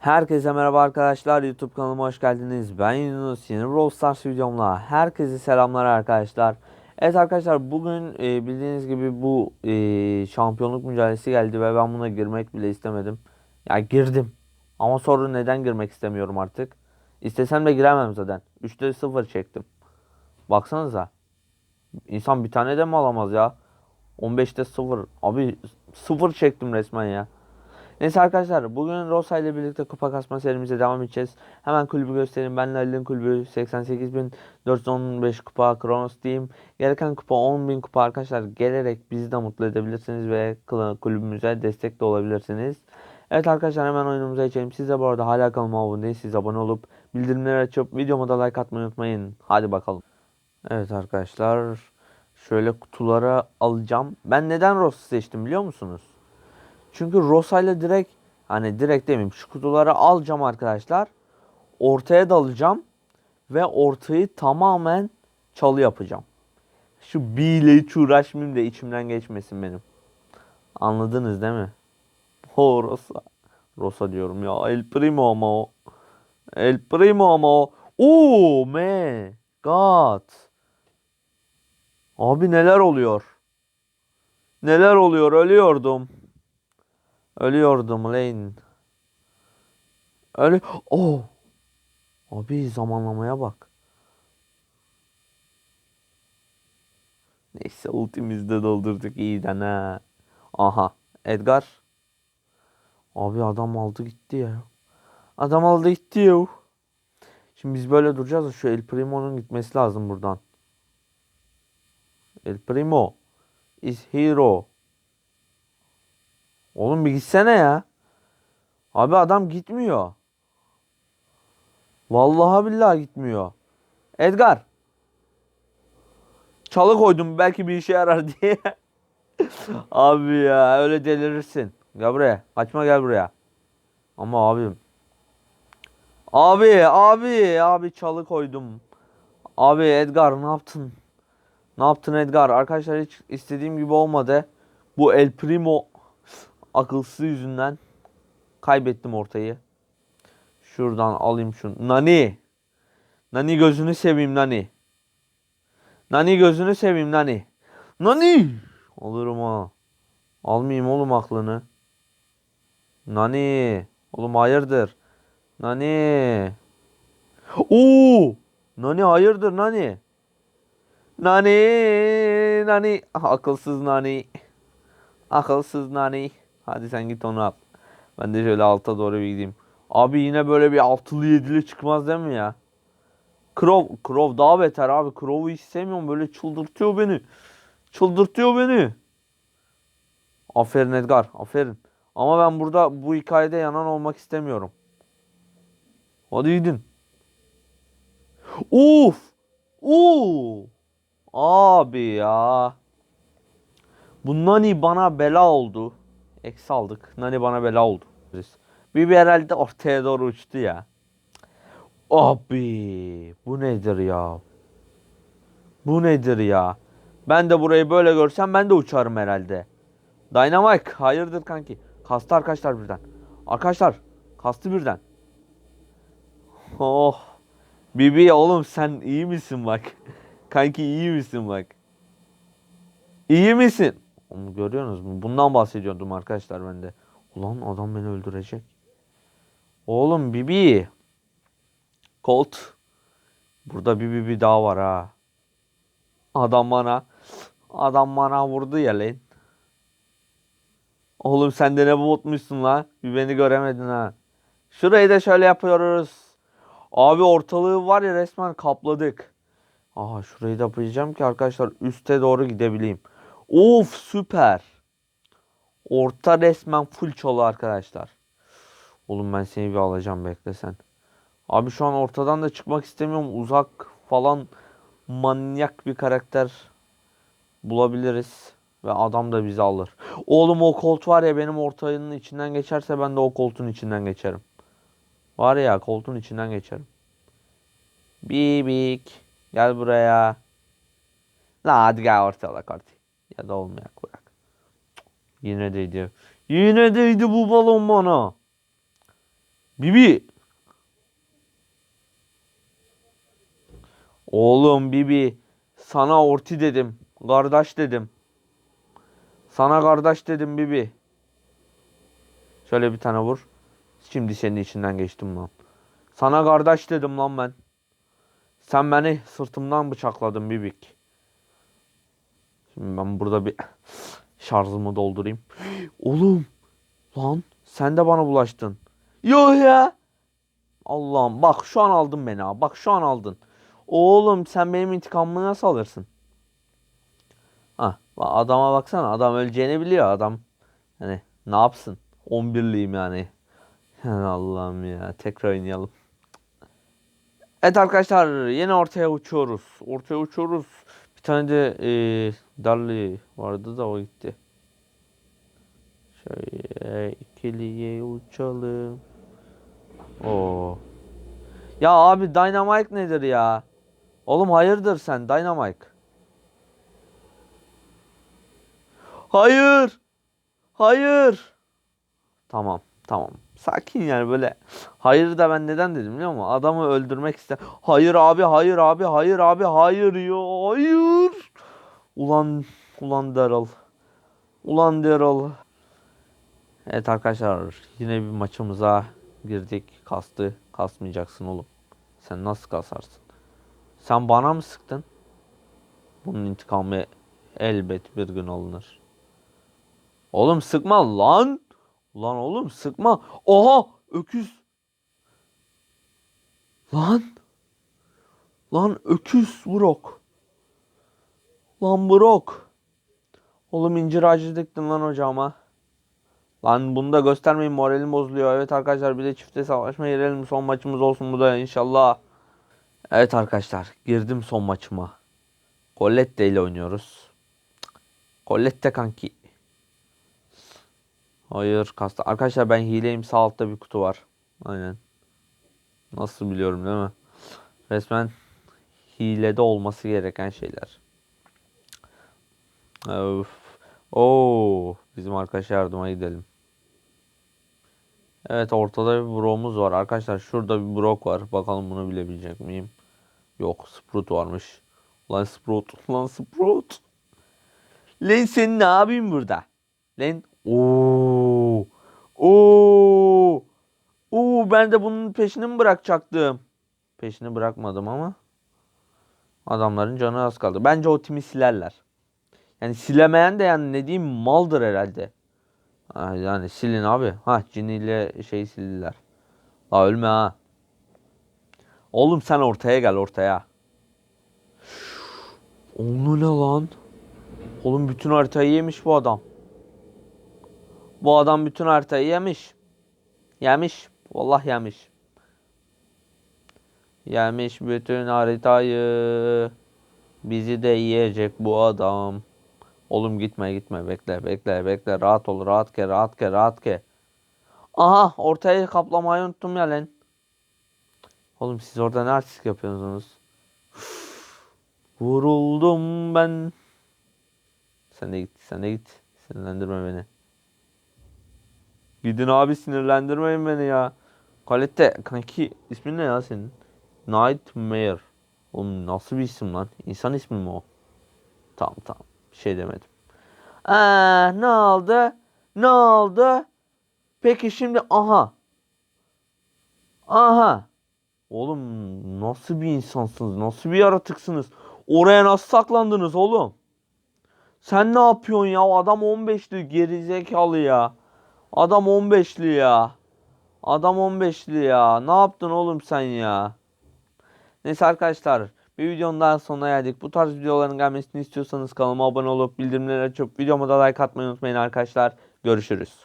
Herkese merhaba arkadaşlar YouTube kanalıma hoş geldiniz. Ben Yunus yeni Brawl Stars videomla herkese selamlar arkadaşlar. Evet arkadaşlar bugün e, bildiğiniz gibi bu e, şampiyonluk mücadelesi geldi ve ben buna girmek bile istemedim. Ya girdim ama sonra neden girmek istemiyorum artık. İstesem de giremem zaten. 3'te 0 çektim. Baksanıza. İnsan bir tane de mi alamaz ya? 15'te 0. Abi 0 çektim resmen ya. Neyse arkadaşlar bugün Rosa ile birlikte kupa kasma serimize devam edeceğiz. Hemen kulübü göstereyim. Ben Ali'nin kulübü 88.415 kupa Kronos Team. Gereken kupa 10.000 kupa arkadaşlar. Gelerek bizi de mutlu edebilirsiniz ve kulübümüze destek de olabilirsiniz. Evet arkadaşlar hemen oyunumuza geçelim. Siz de bu arada hala kanalıma abone değilseniz abone olup bildirimleri açıp videoma da like atmayı unutmayın. Hadi bakalım. Evet arkadaşlar şöyle kutulara alacağım. Ben neden Rosa seçtim biliyor musunuz? Çünkü Rosa ile direkt hani direkt demeyeyim şu kutuları alacağım arkadaşlar. Ortaya dalacağım ve ortayı tamamen çalı yapacağım. Şu B ile hiç uğraşmayayım da içimden geçmesin benim. Anladınız değil mi? O Rosa. Rosa diyorum ya. El Primo ama o. El Primo ama o. Oh my god. Abi neler oluyor? Neler oluyor? Ölüyordum. Ölüyordum Lane. Ölü... Oh! Abi zamanlamaya bak. Neyse ultimizi de doldurduk iyiden ha. Aha. Edgar. Abi adam aldı gitti ya. Adam aldı gitti ya. Şimdi biz böyle duracağız da şu El Primo'nun gitmesi lazım buradan. El Primo is hero. Oğlum bir gitsene ya. Abi adam gitmiyor. Vallahi billahi gitmiyor. Edgar. Çalı koydum belki bir işe yarar diye. abi ya öyle delirirsin. Gel buraya. Kaçma gel buraya. Ama abim. Abi abi abi çalı koydum. Abi Edgar ne yaptın? Ne yaptın Edgar? Arkadaşlar hiç istediğim gibi olmadı. Bu El Primo akılsız yüzünden kaybettim ortayı. Şuradan alayım şunu. Nani. Nani gözünü seveyim Nani. Nani gözünü seveyim Nani. Nani. Alırım ha. Almayayım oğlum aklını. Nani. Oğlum hayırdır. Nani. Oo. Nani hayırdır Nani. Nani. Nani. Akılsız Nani. Akılsız Nani. Hadi sen git onu al. Ben de şöyle alta doğru bir gideyim. Abi yine böyle bir altılı yedili çıkmaz değil mi ya? Crow, Crow daha beter abi. Crow'u hiç sevmiyorum. Böyle çıldırtıyor beni. Çıldırtıyor beni. Aferin Edgar. Aferin. Ama ben burada bu hikayede yanan olmak istemiyorum. Hadi gidin. Uf. Oo. Abi ya. Bu Nani bana bela oldu. Eksi aldık. Nani bana bela oldu. Bibi herhalde ortaya doğru uçtu ya. Abi bu nedir ya? Bu nedir ya? Ben de burayı böyle görsem ben de uçarım herhalde. Dynamite hayırdır kanki? Kastı arkadaşlar birden. Arkadaşlar kastı birden. Oh. Bibi oğlum sen iyi misin bak? Kanki iyi misin bak? İyi misin? Onu görüyorsunuz mu? Bundan bahsediyordum arkadaşlar ben de. Ulan adam beni öldürecek. Oğlum Bibi. Colt. Burada bir Bibi daha var ha. Adam bana. Adam bana vurdu ya lan. Oğlum sen de ne bulutmuşsun la. Bir beni göremedin ha. Şurayı da şöyle yapıyoruz. Abi ortalığı var ya resmen kapladık. Aha şurayı da yapacağım ki arkadaşlar üste doğru gidebileyim. Of süper. Orta resmen full çalı arkadaşlar. Oğlum ben seni bir alacağım bekle sen. Abi şu an ortadan da çıkmak istemiyorum. Uzak falan manyak bir karakter bulabiliriz. Ve adam da bizi alır. Oğlum o kolt var ya benim ortayının içinden geçerse ben de o koltuğun içinden geçerim. Var ya koltuğun içinden geçerim. Bibik. Gel buraya. La hadi gel ortaya karti. Ya da olmayak bırak. Yine değdi. Yine değdi bu balon bana. Bibi. Oğlum Bibi. Sana orti dedim. Kardeş dedim. Sana kardeş dedim Bibi. Şöyle bir tane vur. Şimdi senin içinden geçtim lan. Sana kardeş dedim lan ben. Sen beni sırtımdan bıçakladın Bibik. Şimdi ben burada bir şarjımı doldurayım. Oğlum. Lan sen de bana bulaştın. Yok ya. Allah'ım bak şu an aldın beni ha. Bak şu an aldın. Oğlum sen benim intikamımı nasıl alırsın? Ha, adama baksana adam öleceğini biliyor adam. Hani ne yapsın? 11'liyim yani. Yani Allah'ım ya tekrar oynayalım. Evet arkadaşlar yine ortaya uçuyoruz. Ortaya uçuyoruz. Bir tane de e, Darli vardı da o gitti. Şöyle ikiliye uçalım. Oo. Ya abi Dynamite nedir ya? Oğlum hayırdır sen Dynamite? Hayır. Hayır. Tamam. Tamam. Sakin yani böyle. Hayır da ben neden dedim biliyor musun? Adamı öldürmek iste. Hayır abi, hayır abi, hayır abi, hayır ya, hayır. Ulan, ulan Daryl. Ulan Daryl. Evet arkadaşlar yine bir maçımıza girdik. Kastı. Kasmayacaksın oğlum. Sen nasıl kasarsın? Sen bana mı sıktın? Bunun intikamı elbet bir gün alınır. Oğlum sıkma lan. Lan oğlum sıkma. Oha öküz. Lan. Lan öküz Brok. Lan Brok. Oğlum incir ağacı diktin lan hocama. Lan bunu da göstermeyin moralim bozuluyor. Evet arkadaşlar bir de çifte savaşma girelim. Son maçımız olsun bu da inşallah. Evet arkadaşlar girdim son maçıma. Colette ile oynuyoruz. Colette kanki. Hayır kasta. Arkadaşlar ben hileyim sağ altta bir kutu var. Aynen. Nasıl biliyorum değil mi? Resmen hilede olması gereken şeyler. Öf. Oo, bizim arkadaşa yardıma gidelim. Evet ortada bir bromuz var. Arkadaşlar şurada bir brok var. Bakalım bunu bilebilecek miyim? Yok Sprout varmış. Lan Sprout. Lan Sprout. Lan sen ne yapayım burada? Lan. Oo. Oo. Oo ben de bunun peşini mi bırakacaktım? Peşini bırakmadım ama. Adamların canı az kaldı. Bence o timi silerler. Yani silemeyen de yani ne diyeyim maldır herhalde. Ha, yani silin abi. Ha ciniyle şey sildiler. La ölme ha. Oğlum sen ortaya gel ortaya. Onu ne lan? Oğlum bütün haritayı yemiş bu adam. Bu adam bütün haritayı yemiş. Yemiş. Vallahi yemiş. Yemiş bütün haritayı. Bizi de yiyecek bu adam. Oğlum gitme gitme bekle bekle bekle rahat ol rahat ke rahat ke rahat ke. Aha ortaya kaplamayı unuttum ya lan. Oğlum siz orada ne artistik yapıyorsunuz? Vuruldum ben. Sen de git sen de git. Sinirlendirme beni. Gidin abi sinirlendirmeyin beni ya. Kalette kanki ismin ne ya senin? Nightmare. Oğlum nasıl bir isim lan? İnsan ismi mi o? Tamam tamam. Bir şey demedim. Aa, ne oldu? Ne oldu? Peki şimdi aha. Aha. Oğlum nasıl bir insansınız? Nasıl bir yaratıksınız? Oraya nasıl saklandınız oğlum? Sen ne yapıyorsun ya? Adam 15'li gerizekalı ya. Adam 15'li ya. Adam 15'li ya. Ne yaptın oğlum sen ya? Neyse arkadaşlar. Bir videonun daha sonuna geldik. Bu tarz videoların gelmesini istiyorsanız kanalıma abone olup bildirimleri açıp videoma da like atmayı unutmayın arkadaşlar. Görüşürüz.